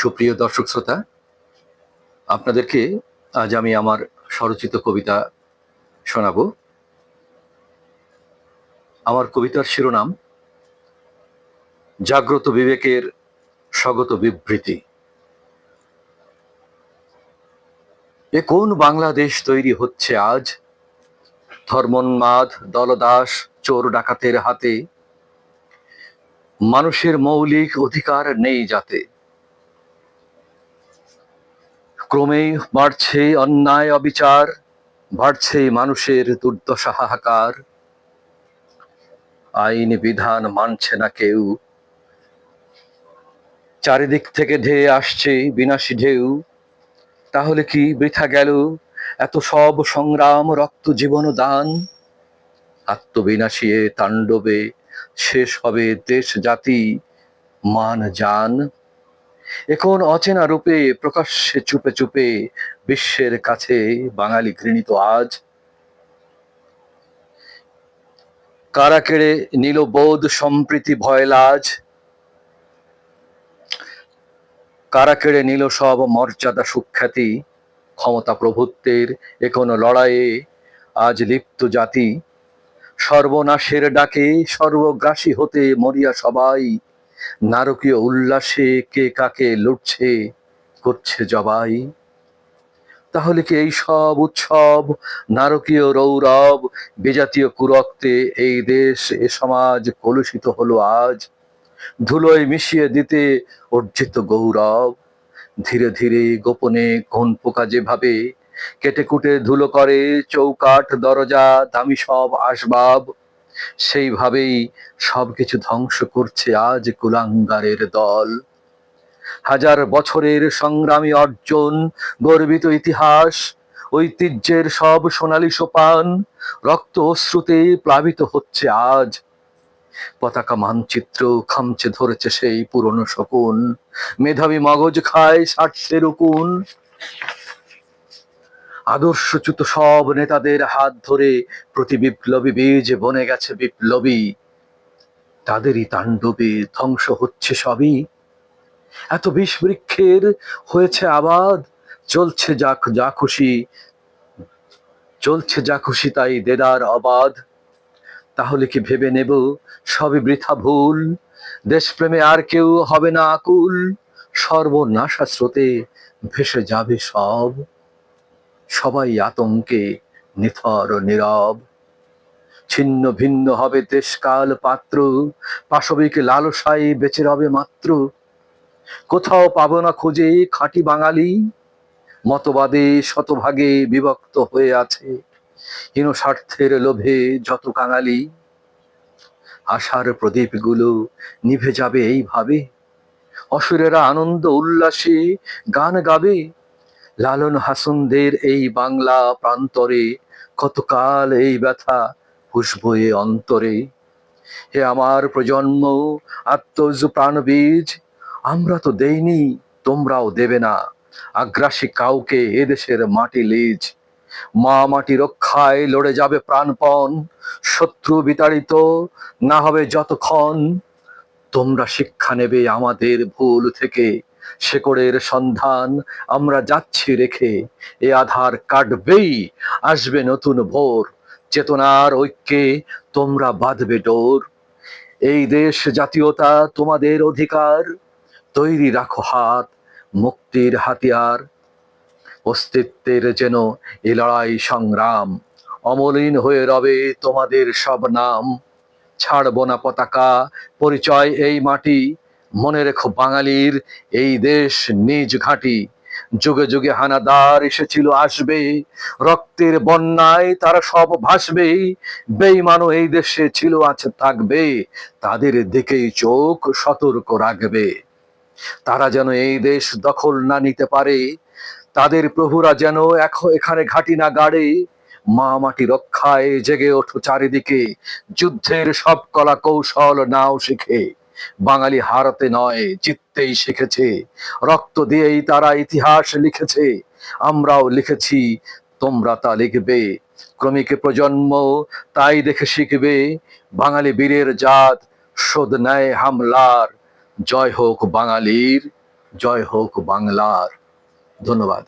সুপ্রিয় দর্শক শ্রোতা, আপনাদেরকে আজ আমি আমার স্বরচিত কবিতা শোনাব। আমার কবিতার শিরোনাম, জাগ্রত বিবেকের স্বগত বিবৃতি। এ কোন বাংলাদেশ তৈরি হচ্ছে আজ? ধর্মোন্মাদ, দলদাস, চোর ডাকাতের হাতে। মানুষের মৌলিক অধিকার নেই যাতে। ক্রমেই বাড়ছে অন্যায় অবিচার, বাড়ছে মানুষের দুর্দশা হাহাকার। আইন বিধান মানছে না কেউ। চারিদিক থেকে ধেয়ে আসছে বিনাশী ঢেউ। তাহলে কি বৃথা গেল এত সব সংগ্রাম, রক্ত জীবন দান? আত্মবিনাশী তাণ্ডবে শেষ হবে দেশ জাতি, মান জান। এখন অচেনা রূপে প্রকাশ্যে চুপে চুপে বিশ্বের কাছে বাঙালি ঘৃণিত আজ। কারা কেড়ে নিল বোধ সম্প্রীতি ভয় লাজ। কারা কেড়ে নিল সব মর্যাদা সুখ্যাতি, ক্ষমতা প্রভুত্বের এখনও লড়াইয়ে আজ লিপ্ত জাতি। সর্বনাশের ডাকে সর্বগ্রাসী হতে মরিয়া সবাই। নারকীয় উল্লাসে কে কাকে লুটছে করছে জবাই? তাহলে কি এই সব উৎসব, নারকীয় রৌরব, বিজাতীয় কুরক্তে এই দেশ, এ সমাজ কলুষিত হলো আজ? ধুলোয় মিশিয়ে দিতে অর্জিত গৌরব, ধীরে ধীরে গোপনে কোন পোকা যেভাবে কেটে কুটে ধুলো করে, চৌকাঠ, দরজা, দামি সব আসবাব সেইভাবেই সবকিছু ধ্বংস করছে আজ কুলাঙ্গারের দল। হাজার বছরের সংগ্রামী অর্জন, গর্বিত ইতিহাস, ঐতিহ্যের সব সোনালী সোপান রক্ত অশ্রুতে প্লাবিত হচ্ছে আজ। পতাকা মানচিত্র খামচে ধরেছে সেই পুরনো শকুন। মেধাবী মগজ খায় স্বার্থের উকুন আদর্শচ্যুত সব নেতাদের হাত ধরে প্রতি বিপ্লবী বীজ বনে গেছে বিপ্লবী। তাদেরই তাণ্ডবে ধ্বংস হচ্ছে সবই। এত বিষ বৃক্ষের হয়েছে আবাদ, চলছে যা যা খুশি, চলছে যা খুশি তাই দেদার অবাধ। তাহলে কি ভেবে নেব সবই বৃথা ভুল? দেশপ্রেমে আর কেউ হবে না আকুল। সর্বনাশা স্রোতে ভেসে যাবে সব। সবাই আতঙ্কে, নিথর, নীরব। ছিন্ন ভিন্ন হবে দেশকাল পাত্র, পাশবিক লালসায় বেঁচে রবে মাত্র। কোথাও পাবো না খুঁজে খাঁটি বাঙালি। মতবাদে শতভাগে বিভক্ত হয়ে আছে। হীন স্বার্থের লোভে যত কাঙালি। আশার প্রদীপগুলো নিভে যাবে এইভাবে। অসুরেরা আনন্দ, উল্লাসে গান গাবে। লালন হাসনদের এই বাংলা প্রান্তরে কতকাল এই ব্যথা পুষবয়ে অন্তরে। হে আমার প্রজন্ম আত্মজ প্রাণবীজ আমরা তো দেইনি, তোমরাও দেবে না। আগ্রাসী কাউকে এদেশের মাটি লিজ। মা মাটি রক্ষায় লড়ে যাবে প্রাণপণ, শত্রু বিতাড়িত, না হবে যতক্ষণ। তোমরা শিক্ষা নেবে আমাদের ভুল থেকে। শেকড়ের সন্ধান আমরা যাচ্ছি রেখে। এ আধার কাটবেই, আসবে নতুন ভোর। চেতনার ঐক্যে তোমরা বাঁধবে ডোর। এই দেশ জাতীয়তা তোমাদের অধিকার। তৈরি রাখো হাত, মুক্তির হাতিয়ার। অস্তিত্বের যেন এ লড়াই সংগ্রাম। অমলিন হয়ে রবে তোমাদের সব নাম। ছাড়ব না পতাকা, পরিচয় এই মাটি। মনে রেখো বাঙালির এই দেশ নিজ ঘাঁটি। যুগে যুগে হানাদার এসেছিল, আসবে। রক্তের বন্যায় তারা সব ভাসবে। বেইমানও এই দেশে ছিল আছে থাকবে। তাদের দিকেই চোখ সতর্ক রাখবে। তারা যেন এই দেশ দখল না নিতে পারে। তাদের প্রভুরা যেন এখন এখানে ঘাটি না গাড়ে। মা মাটি রক্ষায় জেগে ওঠো চারিদিকে। যুদ্ধের সব কলা কৌশল নাও শিখে। বাঙালি হারাতে নয় জিততেই শিখেছে। রক্ত দিয়েই তারা ইতিহাস লিখেছে। আমরাও লিখেছি, তোমরা তা লিখবে। ক্রমিক প্রজন্ম তাই দেখে শিখবে, বাঙালি বীরের জাত, শোধ নেয় হামলার। জয় হোক বাঙালির, জয় হোক বাংলার। ধন্যবাদ।